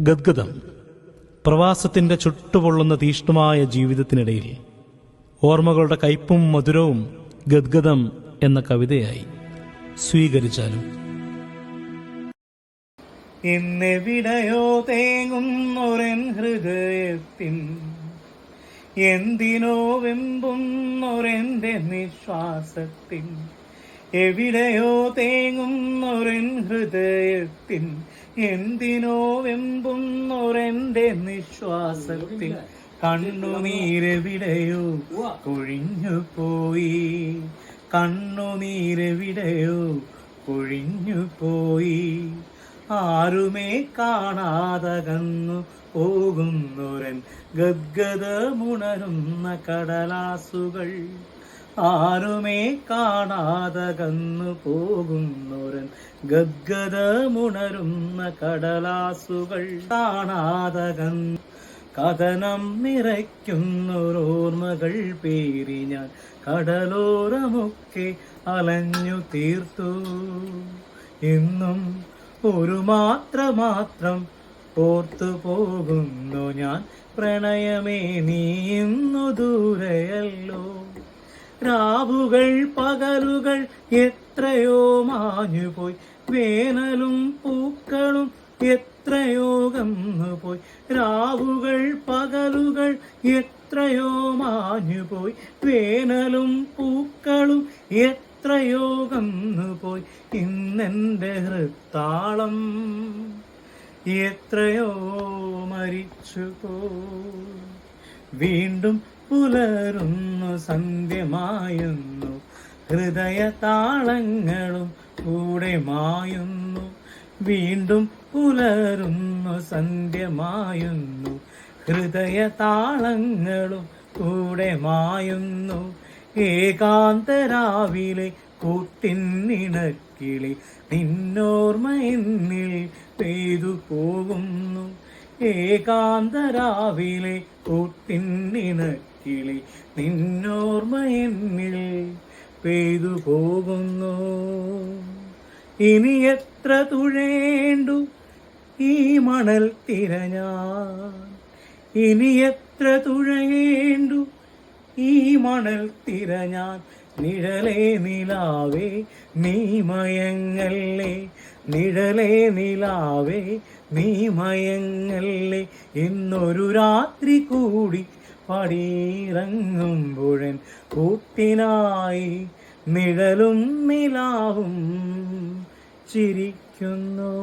ഗദ്ഗദം പ്രവാസത്തിന്റെ ചുട്ടുപൊള്ളുന്ന തീഷ്ണമായ ജീവിതത്തിനിടയിൽ ഓർമ്മകളുടെ കയ്പും മധുരവും ഗദ്ഗദം എന്ന കവിതയായി സ്വീകരിച്ചാലും. എന്നെവിടെയോ തേങ്ങുന്നൊരൻ ഹൃദയത്തിൻ എന്തിനോ വെമ്പുന്നൊരെന്റെ നിശ്വാസത്തിൻ. എവിടെയോ തേങ്ങുന്നൊരൻ ഹൃദയത്തിൻ എന്തിനോ വെമ്പുന്നൊരെന്റെ നിശ്വാസത്തിൽ. കണ്ണുനീരെവിടെയോ കൊഴിഞ്ഞു പോയി കണ്ണുനീരെവിടെയോ കൊഴിഞ്ഞു പോയി. ആരുമേ കാണാതകന്നു പോകുന്നൊരൻ ഗദ്ഗതമുണരുന്ന കടലാസുകൾ. ആരുമേ കാണാതെ കാണാതകന്നു പോകുന്നൊരൻ ഗദ്ഗതമുണരുന്ന കടലാസുകൾ കാണാതകന്നു കഥനം നിറയ്ക്കുന്നൊരോർമ്മകൾ പേരി ഞാൻ കടലോരമൊക്കെ അലഞ്ഞു തീർത്തു. എന്നും ഒരു മാത്ര മാത്രം ഓർത്തു പോകുന്നു ഞാൻ പ്രണയമേ നീ ഇന്നു ദൂരെയല്ലോ. രാവുകൾ പകലുകൾ എത്രയോ മാഞ്ഞുപോയി. വേനലും പൂക്കളും എത്രയോ കന്നുപോയി. രാവുകൾ പകലുകൾ എത്രയോ മാഞ്ഞുപോയി. വേനലും പൂക്കളും എത്രയോ കന്നുപോയി. ഇന്നെന്റെ ഹൃത്താളം എത്രയോ മരിച്ചുപോയി. വീണ്ടും പുലരുന്നു സന്ധ്യമായുന്നു. ഹൃദയ താളങ്ങളും കൂടെ മായുന്നു. വീണ്ടും പുലരുന്നു സന്ധ്യമായുന്നു. ഹൃദയ താളങ്ങളും കൂടെ മായുന്നു. ഏകാന്തരാവിലെ കൂട്ടിന്നിണക്കിളി നിന്നോർമ്മ എന്നിൽ പെയ്തു പോകുന്നു. ഏകാന്തരാവിലെ കൂട്ടിന്നിണക്കിളി നിന്നോർമ്മ എന്നിൽ പെയ്തു പോകുന്നു. ഇനി എത്ര തുഴേണ്ടു ഈ മണൽ തിരഞ്ഞാൻ ഇനി എത്ര തുഴയേണ്ടു ഈ മണൽ തിരഞ്ഞാൻ? നിഴലേ നിലാവേ നീ മയങ്ങല്ലേ? നിഴലേ നിലാവേ നീ മയങ്ങല്ലേ. ഇന്നൊരു രാത്രി കൂടി പടിയിറങ്ങുമ്പോഴൻ കൂട്ടിനായി നിഴലും നിലാവും ചിരിക്കുന്നു.